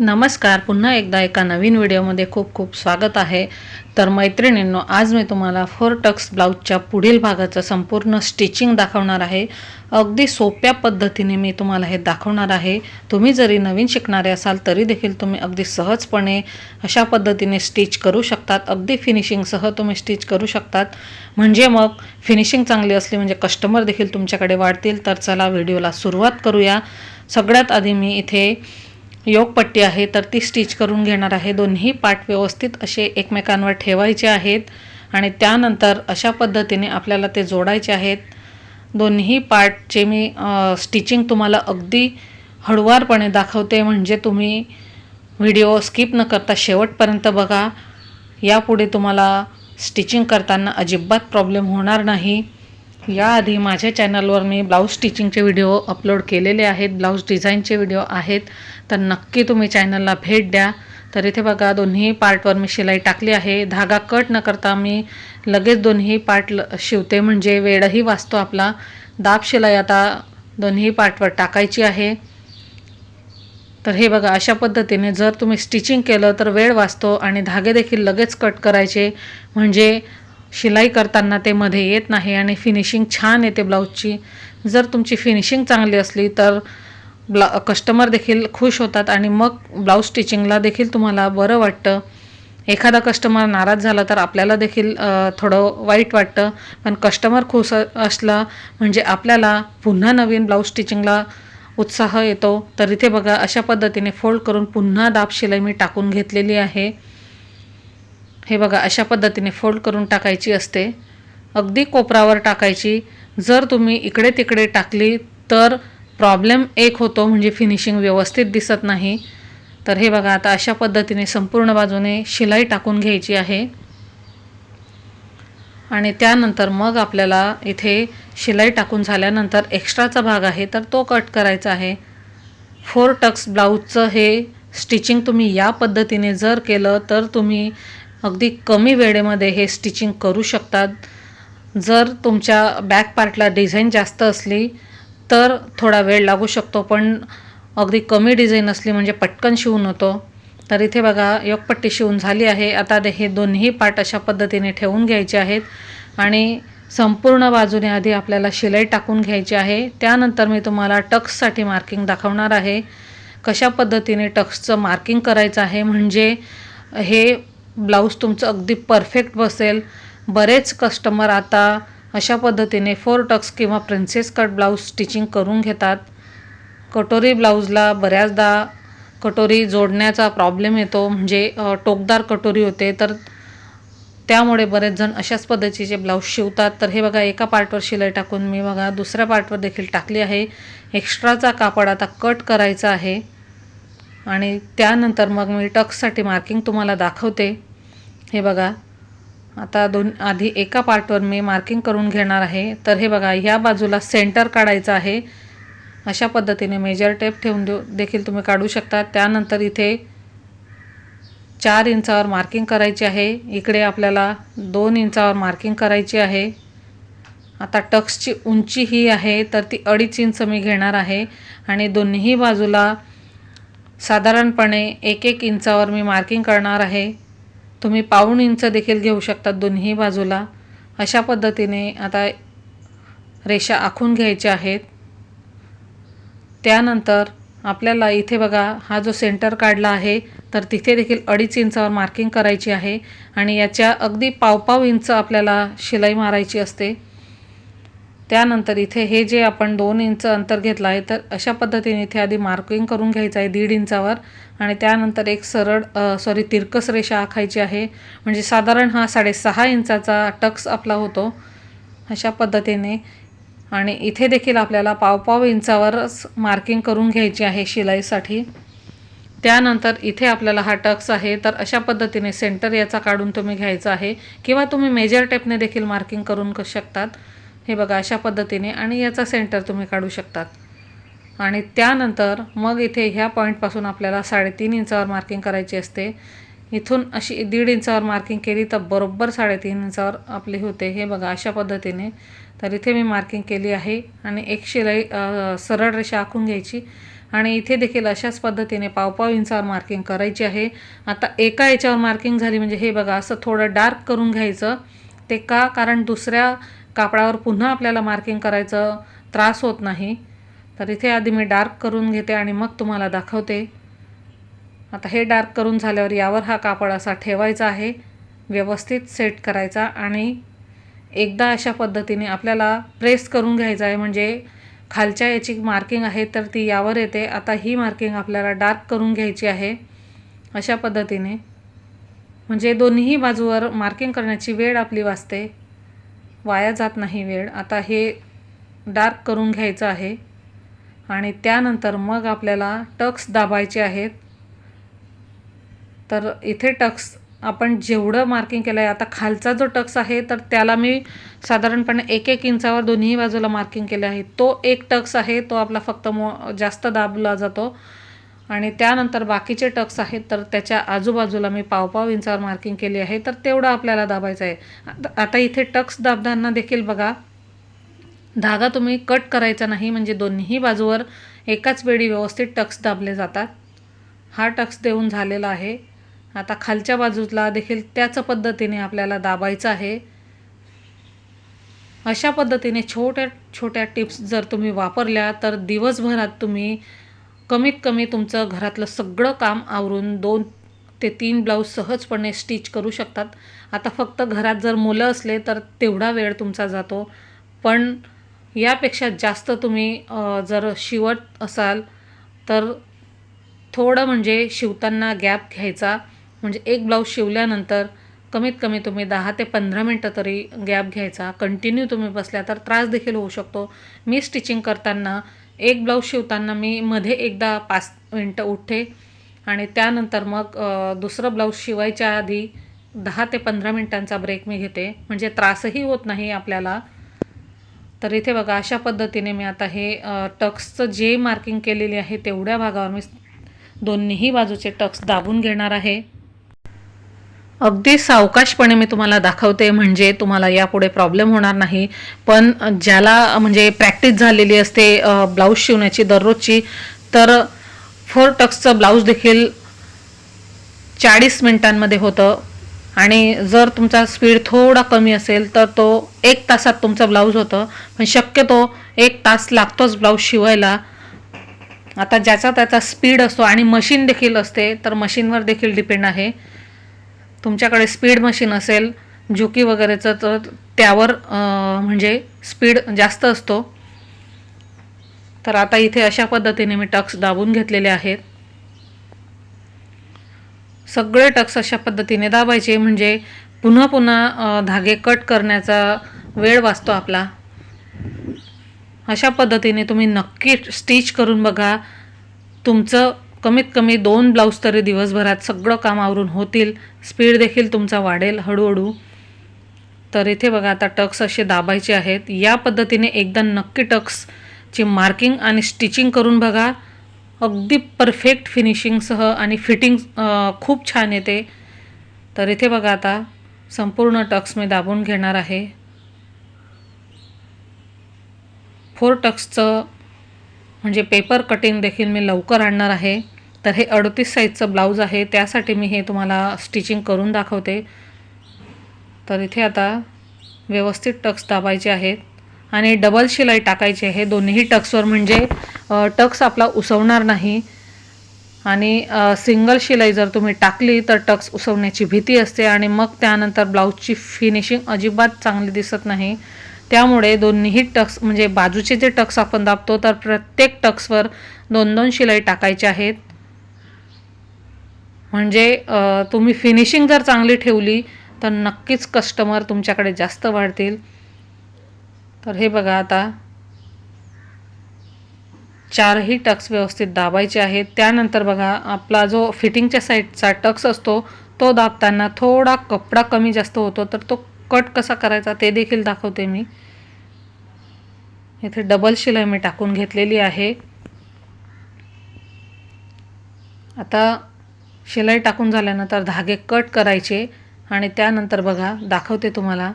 नमस्कार. पुन्हा एकदा एका नवीन व्हिडिओमध्ये खूप खूप स्वागत आहे. तर मैत्रिणींनो आज मी तुम्हाला फोर टक्स ब्लाऊजच्या पुढील भागाचं संपूर्ण स्टिचिंग दाखवणार आहे. अगदी सोप्या पद्धतीने मी तुम्हाला हे दाखवणार आहे. तुम्ही जरी नवीन शिकणारे असाल तरी देखील तुम्ही अगदी सहजपणे अशा पद्धतीने स्टिच करू शकतात. अगदी फिनिशिंगसह तुम्ही स्टिच करू शकतात. म्हणजे मग फिनिशिंग चांगली असली म्हणजे कस्टमर देखील तुमच्याकडे वाढतील. तर चला व्हिडिओला सुरुवात करूया. सगळ्यात आधी मी इथे योगपट्टी आहे तर ती स्टिच करून घेणार आहे. दोन्ही पार्ट व्यवस्थित असे एकमेकांवर ठेवायचे आहेत आणि त्यानंतर अशा पद्धतीने आपल्याला ते जोडायचे आहेत. दोन्ही पार्टचे मी स्टिचिंग तुम्हाला अगदी हळुवारपणे दाखवते. म्हणजे तुम्ही व्हिडिओ स्किप न करता शेवटपर्यंत बघा. यापुढे तुम्हाला स्टिचिंग करताना अजिबात प्रॉब्लेम होणार नाही. याआधी माझ्या चॅनलवर मी ब्लाऊज स्टिचिंगचे व्हिडिओ अपलोड केलेले आहेत ब्लाऊज डिझाईनचे व्हिडिओ आहेत. तर नक्की तुम्ही चॅनलला भेट द्या. तर इथे बघा दोन्ही पार्टवर मी शिलाई टाकली आहे. धागा कट न करता मी लगेच दोन्ही पार्ट ल शिवते. म्हणजे वेळही वाचतो आपला. दाब शिलाई आता दोन्ही पार्टवर टाकायची आहे. तर हे बघा अशा पद्धतीने जर तुम्ही स्टिचिंग केलं तर वेळ वाचतो आणि धागे देखील लगेच कट करायचे. म्हणजे शिलाई करताना ते मध्ये येत नाही आणि फिनिशिंग छान येते ब्लाऊजची. जर तुमची फिनिशिंग चांगली असली तर ब्ला कस्टमर देखील खुश होतात आणि मग ब्लाऊज स्टिचिंगला देखील तुम्हाला बरं वाटतं. एखादा कस्टमर नाराज झाला तर आपल्याला देखील थोडं वाईट वाटतं. पण कस्टमर खुश असला म्हणजे आपल्याला पुन्हा नवीन ब्लाऊज स्टिचिंगला उत्साह येतो. तर इथे बघा अशा पद्धतीने फोल्ड करून पुन्हा दाब शिलाई मी टाकून घेतलेली आहे. हे बघा अशा पद्धतीने फोल्ड करून टाकायची असते. अगदी कोपरावर टाकायची. जर तुम्ही इकडे तिकडे टाकली तर प्रॉब्लेम एक होतो म्हणजे फिनिशिंग व्यवस्थित दिसत नाही. तर हे बघा आता अशा पद्धतीने संपूर्ण बाजूने शिलाई टाकून घ्यायची आहे. आणि त्यानंतर मग आपल्याला इथे शिलाई टाकून झाल्यानंतर एक्स्ट्राचा भाग आहे तर तो कट करायचा आहे. फोर टक्स ब्लाऊजचं हे स्टिचिंग तुम्ही या पद्धतीने जर केलं तर तुम्ही अगदी कमी वेळेमध्ये हे स्टिचिंग करू शकतात. जर तुमच्या बॅक पार्टला डिझाईन जास्त असली तर थोडा वेळ लागू शकतो पण अगदी कमी डिझाईन असली म्हणजे पटकन शिवून होतो. तर इथे बघा योगपट्टी शिवून झाली आहे. आता ते हे दोन्ही पार्ट अशा पद्धतीने ठेवून घ्यायचे आहेत. आणि संपूर्ण बाजूने आधी आपल्याला शिलाई टाकून घ्यायची आहे. त्यानंतर मी तुम्हाला टक्ससाठी मार्किंग दाखवणार आहे. कशा पद्धतीने टक्सचं मार्किंग करायचं आहे? म्हणजे हे ब्लाऊज तुमचं अगदी परफेक्ट बसेल. बरेच कस्टमर आता अशा पद्धतीने फोर टक्स किंवा प्रिन्सेस कट ब्लाऊज स्टिचिंग करून घेतात. कटोरी ब्लाऊजला बऱ्याचदा कटोरी जोडण्याचा प्रॉब्लेम येतो. म्हणजे टोकदार कटोरी होते तर त्यामुळे बरेच जण अशाच पद्धतीचे ब्लाऊज शिवतात. तर हे बघा एका पार्टवर शिलाई टाकून मी बघा दुसऱ्या पार्टवर देखील टाकली आहे. एक्स्ट्राचा कापड आता कट करायचा आहे. आणि त्यानंतर मग मी टक्ससाठी मार्किंग तुम्हाला दाखवते. हे बघा. आता दोन आधी एका पार्टवर मी मार्किंग करून घेणार आहे. तर हे बघा ह्या बाजूला सेंटर काढायचं आहे. अशा पद्धतीने मेजर टेप ठेवून देऊ देखील तुम्ही काढू शकता. त्यानंतर इथे चार इंचावर मार्किंग करायची आहे. इकडे आपल्याला दोन इंचावर मार्किंग करायची आहे. आता टक्सची उंची ही आहे तर ती अडीच इंच मी घेणार आहे. आणि दोन्ही बाजूला साधारणपणे एक एक इंचावर मी मार्किंग करणार आहे. तुम्ही पाऊण इंच देखील घेऊ शकतात दोन्ही बाजूला. अशा पद्धतीने आता रेषा आखून घ्यायच्या आहेत. त्यानंतर आपल्याला इथे बघा हा जो सेंटर काढला आहे तर तिथे देखील अडीच इंचावर मार्किंग करायची आहे आणि याच्या अगदी पावपाव इंच आपल्याला शिलाई मारायची असते. त्यानंतर इथे हे जे आपण दोन इंच अंतर घेतलं आहे तर अशा पद्धतीने इथे आधी मार्किंग करून घ्यायचं आहे दीड इंचावर. आणि त्यानंतर एक सरळ सॉरी तिरकस रेषा आखायची आहे. म्हणजे साधारण हा साडेसहा इंचाचा टक्स आपला होतो अशा पद्धतीने. आणि इथे देखील आपल्याला पावपाव इंचावरच मार्किंग करून घ्यायची आहे शिलाईसाठी. त्यानंतर इथे आपल्याला हा टक्स आहे. तर अशा पद्धतीने सेंटर याचा काढून तुम्ही घ्यायचा आहे. किंवा तुम्ही मेजर टेपने देखील मार्किंग करून शकतात. हे बघा अशा पद्धतीने. आणि याचा सेंटर तुम्ही काढू शकतात. आणि त्यानंतर मग इथे ह्या पॉईंटपासून आपल्याला साडेतीन इंचावर मार्किंग करायची असते. इथून अशी दीड इंचावर मार्किंग केली तर बरोबर साडेतीन इंचावर आपली होते. हे बघा अशा पद्धतीने. तर इथे मी मार्किंग केली आहे आणि एक शिलाई सरळ रेषा आखून घ्यायची. आणि इथे देखील अशाच पद्धतीने पावपाव इंचावर मार्किंग करायची आहे. आता एका याच्यावर मार्किंग झाली म्हणजे हे बघा असं थोडं डार्क करून घ्यायचं. ते का? कारण दुसऱ्या कापडावर पुन्हा आपल्याला मार्किंग करायचं त्रास होत नाही. तर इथे आधी मी डार्क करून घेते आणि मग तुम्हाला दाखवते. आता हे डार्क करून झाल्यावर यावर हा कापड असा ठेवायचा आहे. व्यवस्थित सेट करायचा आणि एकदा अशा पद्धतीने आपल्याला प्रेस करून घ्यायचा आहे. म्हणजे खालच्या याची मार्किंग आहे तर ती यावर येते. आता ही मार्किंग आपल्याला डार्क करून घ्यायची आहे. अशा पद्धतीने. म्हणजे दोन्हीही बाजूवर मार्किंग करण्याची वेळ आपली वाचते. वाया जात नाही वेळ. आता हे डार्क करून घ्यायचं आहे. आणि त्यानंतर मग आपल्याला टक्स दाबायचे आहेत. तर इथे टक्स आपण जेवढं मार्किंग केलं आहे आता खालचा जो टक्स आहे तर त्याला मी साधारणपणे एक एक इंचावर दोन्ही बाजूला मार्किंग केलं आहे. तो एक टक्स आहे तो आपला फक्त मो जास्त दाबला जातो. आणि त्यानंतर बाकीचे टक्स आहेत तर त्याच्या आजूबाजूला मी पावपाव इंचावर मार्किंग केली आहे तर तेवढं आपल्याला दाबायचं आहे. आता आता इथे टक्स दाबताना देखील बघा धागा तुम्ही कट करायचा नाही म्हणजे दोन्ही बाजूवर एकाच वेळी व्यवस्थित टक्स दाबले जातात. हा टक्स देऊन झालेला आहे. आता खालच्या बाजूला देखील त्याच पद्धतीने आपल्याला दाबायचं आहे. अशा पद्धतीने छोट्या छोट्या टिप्स जर तुम्ही वापरल्या तर दिवसभरात तुम्ही कमीत कमी तुमचं घरातलं सगळं काम आवरून दोन ते तीन ब्लाऊज सहजपणे स्टिच करू शकतात. आता फक्त घरात जर मुलं असले तर तेवढा वेळ तुमचा जातो. पण यापेक्षा जास्त तुम्ही जर शिवत असाल तर थोडं म्हणजे शिवताना गॅप घ्यायचा. म्हणजे एक ब्लाऊज शिवल्यानंतर कमीत कमी तुम्ही दहा ते पंधरा मिनटं तरी गॅप घ्यायचा. कंटिन्यू तुम्ही बसल्या तर त्रास देखील होऊ शकतो. मी स्टिचिंग करताना एक ब्लाऊज शिवताना मी मध्ये एकदा पाच मिनटं उठते आणि त्यानंतर मग दुसरं ब्लाऊज शिवायच्या आधी दहा ते पंधरा मिनटांचा ब्रेक मी घेते. म्हणजे त्रासही होत नाही आपल्याला. तर इथे बघा अशा पद्धतीने मी आता हे टक्सचं जे मार्किंग केलेली आहे तेवढ्या भागावर मी दोन्हीही बाजूचे टक्स दाबून घेणार आहे. अगदी सावकाशपणे मी तुम्हाला दाखवते म्हणजे तुम्हाला यापुढे प्रॉब्लेम होणार नाही. पण ज्याला म्हणजे प्रॅक्टिस झालेली असते ब्लाऊज शिवण्याची दररोजची तर फोर टक्सचं ब्लाऊज देखील चाळीस मिनिटांमध्ये होतं. आणि जर तुमचा स्पीड थोडा कमी असेल तर तो एक तासात तुमचं ब्लाऊज होतं. पण शक्यतो एक तास लागतोच ब्लाऊज शिवायला. आता ज्याचा त्याचा स्पीड असतो आणि मशीन देखील असते तर मशीनवर देखील डिपेंड आहे. तुमच्याकडे स्पीड मशीन असेल झुकी वगैरेचं तर त्यावर म्हणजे स्पीड जास्त असतो. तर आता इथे अशा पद्धतीने मी टक्स दाबून घेतलेले आहेत. सगळे टक्स अशा पद्धतीने दाबायचे म्हणजे पुन्हा पुन्हा धागे कट करण्याचा वेळ वाचतो आपला. अशा पद्धतीने तुम्ही नक्की स्टिच करून बघा. तुमचं कमीत कमी दोन ब्लाऊज तरी दिवसभरात सगळं काम आवरून होतील. स्पीड देखील तुमचा वाढेल हळूहळू. तर इथे बघा आता टक्स असे दाबायचे आहेत. या पद्धतीने एकदा नक्की टक्सची मार्किंग आणि स्टिचिंग करून बघा. अगदी परफेक्ट फिनिशिंगसह आणि फिटिंग खूप छान येते. तर इथे बघा आता संपूर्ण टक्स मी दाबून घेणार आहे. फोर टक्सचं म्हणजे पेपर कटिंग देखील मी लवकर आणणार आहे. तर हे अडतीस साईजचं ब्लाऊज आहे त्यासाठी मी हे तुम्हाला स्टिचिंग करून दाखवते. तर इथे आता व्यवस्थित टक्स दाबायचे आहेत आणि डबल शिलाई टाकायची आहे. दोन्ही टक्सवर म्हणजे टक्स आपला उसवणार नाही. आणि सिंगल शिलाई जर तुम्ही टाकली तर टक्स उसवण्याची भीती असते आणि मग त्यानंतर ब्लाऊजची फिनिशिंग अजिबात चांगली दिसत नाही. त्यामुळे दोन्हीही टक्स म्हणजे बाजूचे जे टक्स आपण दाबतो तर प्रत्येक टक्सवर दोन दोन शिलाई टाकायचे आहेत. म्हणजे तुम्ही फिनिशिंग जर चांगली ठेवली तर नक्कीच कस्टमर तुमच्याकडे जास्त वाढतील. तर हे बघा आता. चारही टक्स व्यवस्थित दाबायचे आहेत. त्यानंतर बघा आपला जो फिटिंगच्या साईडचा टक्स असतो तो दाबताना थोडा कपडा कमी जास्त होतो तर तो कट कसा करायचा ते देखील दाखवते मी. इथे डबल शिलाई मी टाकून घेतलेली आहे. आता शिलाई टाकून झाल्यानंतर धागे कट करायचे आणि त्यानंतर बघा दाखवते तुम्हाला.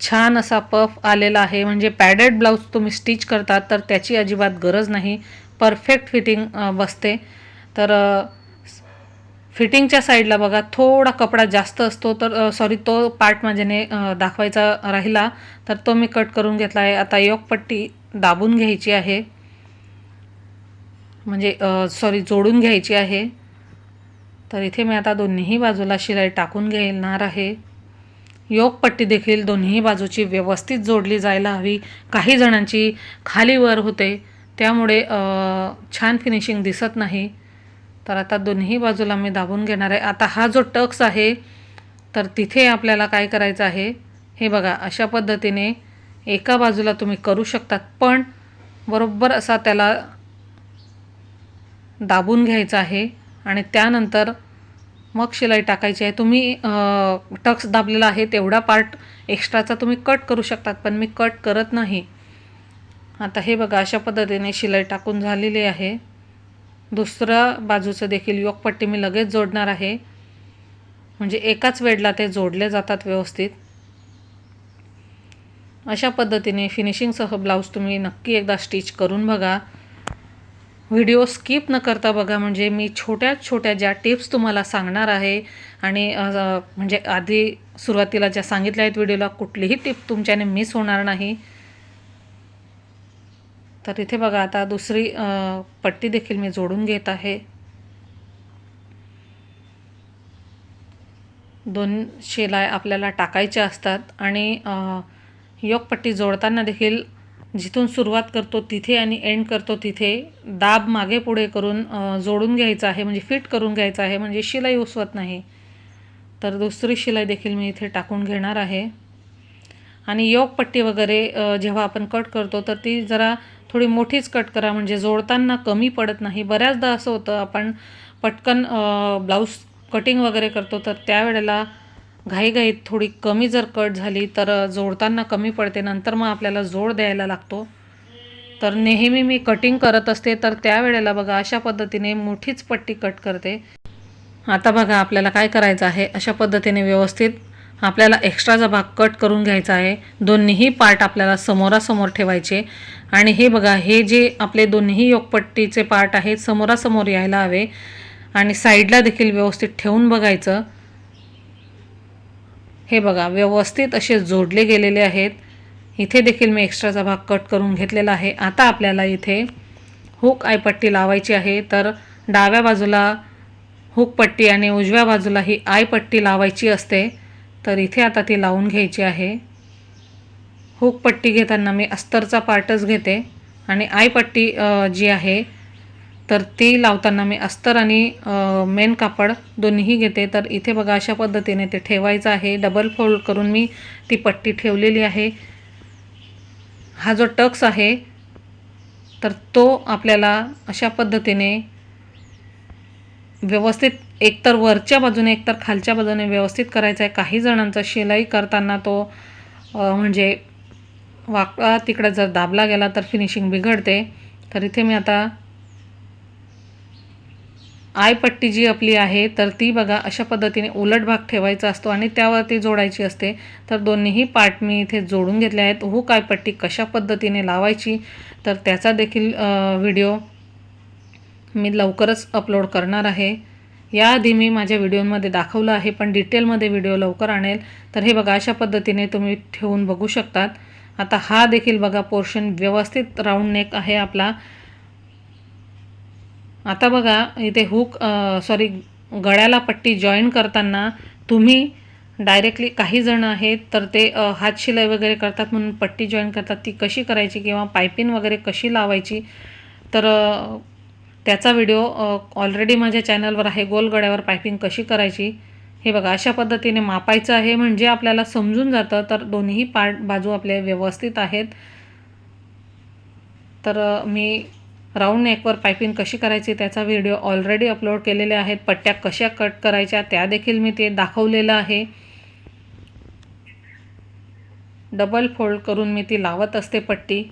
छान असा पफ आलेला आहे. म्हणजे पॅडेड ब्लाऊज तुम्ही स्टिच करतात तर त्याची अजिबात गरज नाही. परफेक्ट फिटिंग बसते. तर फिटिंगच्या साईडला बघा थोडा कपडा जास्त असतो तर सॉरी तो पार्ट माझ्याने दाखवायचा राहिला. तर तो मी कट करून घेतला आहे. आता योगपट्टी दाबून घ्यायची आहे. म्हणजे सॉरी जोडून घ्यायची आहे. तर इथे मी आता दोन्हीही बाजूला शिलाई टाकून घेणार आहे. योगपट्टी देखील दोन्ही बाजूची व्यवस्थित जोडली जायला हवी. काही जणांची खाली वर होते. त्यामुळे छान फिनिशिंग दिसत नाही. तर आता दोन्ही बाजूला मी दाबून घेणार आहे. आता हा जो टक्स आहे तर तिथे आपल्याला काय करायचं आहे? हे बघा अशा पद्धतीने एका बाजूला तुम्ही करू शकतात. पण बरोबर असा त्याला दाबून घ्यायचा आहे. आणि त्यानंतर मग शिलाई टाकायची आहे. तुम्ही टक्स दाबलेला आहे तेवढा पार्ट एक्स्ट्राचा तुम्ही कट करू शकतात पण मी कट करत नाही. आता हे बघा अशा पद्धतीने शिलाई टाकून झालेली आहे. दुसऱ्या बाजूचं देखील योगपट्टी मी लगेच जोडणार आहे. म्हणजे एकाच वेळेला ते जोडले जातात व्यवस्थित. अशा पद्धतीने फिनिशिंगसह ब्लाऊज तुम्ही नक्की एकदा स्टिच करून बघा. व्हिडिओ स्किप न करता बघा म्हणजे मी छोट्या छोट्या ज्या टिप्स तुम्हाला सांगणार आहे आणि म्हणजे आधी सुरुवातीला ज्या सांगितल्या आहेत व्हिडिओला कुठलीही टिप तुमच्याने मिस होणार नाही. तर इथे बघा आता दुसरी पट्टी देखील मी जोडून घेत आहे. दोन शिलाय आपल्याला टाकायच्या असतात आणि योगपट्टी जोडताना देखील जिथून सुरुवात करतो तिथे आणि एंड करतो तिथे दाब मागे पुढे करून जोडून घ्यायचं आहे म्हणजे फिट करून घ्यायचं आहे म्हणजे शिलाई उसवत नाही. तर दुसरी शिलाई देखील मी इथे टाकून घेणार आहे. आणि योगपट्टी वगैरे जेव्हा आपण कट करतो तर ती जरा थोडी मोठीच कट करा म्हणजे जोडताना कमी पडत नाही. बऱ्याचदा असं होतं आपण पटकन ब्लाऊज कटिंग वगैरे करतो तर त्यावेळेला घाईघाईत थोडी कमी जर कट झाली तर जोडताना कमी पडते. नंतर मग आपल्याला जोड द्यायला लागतो. तर नेहमी मी कटिंग करत असते. तर त्यावेळेला बघा अशा पद्धतीने मोठीच पट्टी कट करते. आता बघा आपल्याला काय करायचं आहे? अशा पद्धतीने व्यवस्थित आपल्याला एक्स्ट्राचा भाग कट करून घ्यायचा आहे. दोन्हीही पार्ट आपल्याला समोरासमोर ठेवायचे. आणि हे बघा हे जे आपले दोन्ही योगपट्टीचे पार्ट आहेत समोरासमोर यायला हवे. आणि साईडला देखील व्यवस्थित ठेवून बघायचं. हे बघा व्यवस्थित असे जोडले गेलेले आहेत. इथे देखील मी एक्स्ट्राचा भाग कट करून घेतलेला आहे. आता आपल्याला इथे हुक आयपट्टी लावायची आहे. तर डाव्या बाजूला हुक पट्टी आणि उजव्या बाजूला ही आयपट्टी लावायची असते. तर इथे आता ती लावून घ्यायची आहे. हुक पट्टी घेताना मी अस्तरचा पार्टच घेते. आणि आयपट्टी जी आहे तर ती लावताना मी अस्तर आणि मेन कापड दोन्हीही घेते. तर इथे बघा अशा पद्धतीने ते ठेवायचं आहे. डबल फोल्ड करून मी ती पट्टी ठेवलेली आहे. हा जो टक्स आहे तर तो आपल्याला अशा पद्धतीने व्यवस्थित एकतर वरच्या बाजूने एकतर खालच्या बाजूने व्यवस्थित करायचा आहे. काही जणांचा शिलाई करताना तो म्हणजे वाकडा तिकडे जर दाबला गेला तर फिनिशिंग बिघडते. तर इथे मी आता आयपट्टी जी आपली आहे तर ती बघा अशा पद्धतीने उलट भाग ठेवायचा असतो आणि त्यावरती जोडायची असते. तर दोन्हीही पार्ट मी इथे जोडून घेतले आहेत. हुक आयपट्टी कशा पद्धतीने लावायची तर त्याचा देखील व्हिडिओ मी लवकरच अपलोड करणार आहे. याआधी मी माझ्या व्हिडिओमध्ये दाखवलं आहे पण डिटेलमध्ये व्हिडिओ लवकर आणेल. तर हे बघा अशा पद्धतीने तुम्ही ठेवून बघू शकतात. आता हा देखील बघा पोर्शन व्यवस्थित राऊंड नेक आहे आपला. आता बघा इथे हुक सॉरी गळ्याला पट्टी जॉईन करताना तुम्ही डायरेक्टली काही जण आहेत तर ते हात शिलाई वगैरे करतात म्हणून पट्टी जॉईन करतात. ती कशी करायची किंवा पायपिन वगैरे कशी लावायची? तर त्याचा व्हिडिओ ऑलरेडी माझ्या चॅनलवर आहे. गोलगड्यावर पायपिंग कशी करायची? हे बघा अशा पद्धतीने मापायचं आहे. म्हणजे आपल्याला समजून जातं तर दोन्ही पार्ट बाजू आपले व्यवस्थित आहेत. तर मी राऊंड नेकवर पायपिंग कशी करायची त्याचा व्हिडिओ ऑलरेडी अपलोड केलेले आहेत. पट्ट्या कशा कट करायच्या त्या देखील मी ते दाखवलेलं आहे. डबल फोल्ड करून मी ती लावत असते पट्टी.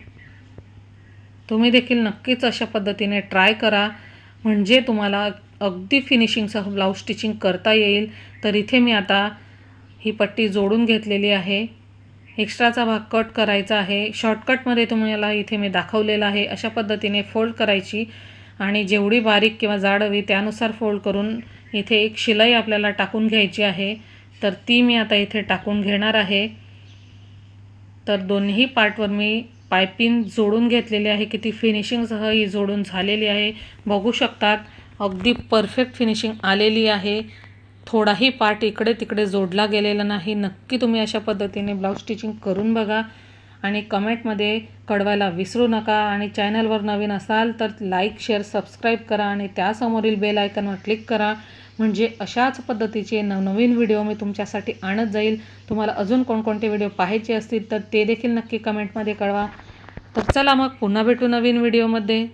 तुम्ही देखील नक्कीच अशा पद्धतीने ट्राय करा. म्हणजे तुम्हाला अगदी फिनिशिंगसह ब्लाऊज स्टिचिंग करता येईल. तर इथे मी आता ही पट्टी जोडून घेतलेली आहे. एक्स्ट्राचा भाग कट करायचा आहे. शॉर्टकटमध्ये तुम्हाला इथे मी दाखवलेला आहे. अशा पद्धतीने फोल्ड करायची आणि जेवढी बारीक किंवा जाड हवी त्यानुसार फोल्ड करून इथे एक शिलाई आपल्याला टाकून घ्यायची आहे. तर ती मी आता इथे टाकून घेणार आहे. तर दोन्ही पार्टवर मी पायपिंग जोडून घेतलेली आहे. किती फिनिशिंगसह ही जोडून झालेली आहे. बघू शकतात अगदी परफेक्ट फिनिशिंग आलेली आहे. थोडाही पार्ट इकडे तिकडे जोडला गेलेला नाही. नक्की तुम्ही अशा पद्धतीने ब्लाऊज स्टिचिंग करून बघा आणि कमेंटमध्ये कळवायला विसरू नका. आणि चॅनलवर नवीन असाल तर लाईक शेअर सबस्क्राईब करा आणि त्यासमोरील बेल आयकनवर क्लिक करा. म्हणजे अशाच पद्धतीचे नवनवीन व्हिडिओ मी तुमच्यासाठी आणत जाईल. तुम्हाला अजून कोणकोणते व्हिडिओ पाहायचे असतील तर ते देखील नक्की कमेंटमध्ये कळवा. तर चला मग पुन्हा भेटू नवीन व्हिडिओमध्ये